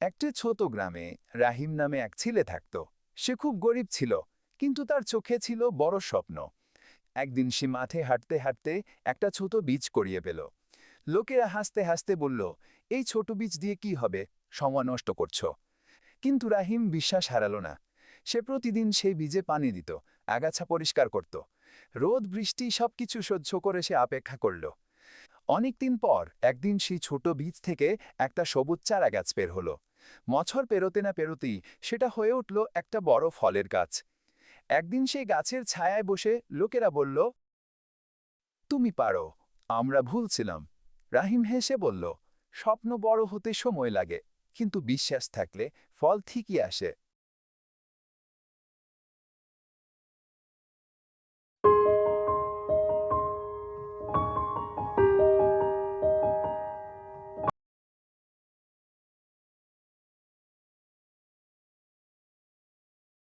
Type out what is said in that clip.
একটা ছোট গ্রামে রাহিম নামে এক ছেলে থাকত। সে খুব গরিব ছিল, কিন্তু তার চোখে ছিল বড় স্বপ্ন। একদিন সে মাঠে হাঁটতে হাঁটতে একটা ছোট বীজ করিয়ে পেল। লোকেরা হাসতে হাসতে বলল, এই ছোট বীজ দিয়ে কি হবে? সময় নষ্ট করছ। কিন্তু রাহিম বিশ্বাস হারালো না। সে প্রতিদিন সেই বীজে পানি দিত, আগাছা পরিষ্কার করত। রোদ, বৃষ্টি সবকিছু সহ্য করে সে অপেক্ষা করল। অনেকদিন পর একদিন সেই ছোট বীজ থেকে একটা সবুজ চারা গাছ বের হলো। মছর পেরোতে না পেরোতেই সেটা হয়ে উঠল একটা বড় ফলের গাছ। একদিন সেই গাছের ছায়ায় বসে লোকেরা বলল, তুমি পারো, আমরা ভুলছিলাম। রাহিম হেসে বলল, স্বপ্ন বড় হতে সময় লাগে, কিন্তু বিশ্বাস থাকলে ফল ঠিকই আসে।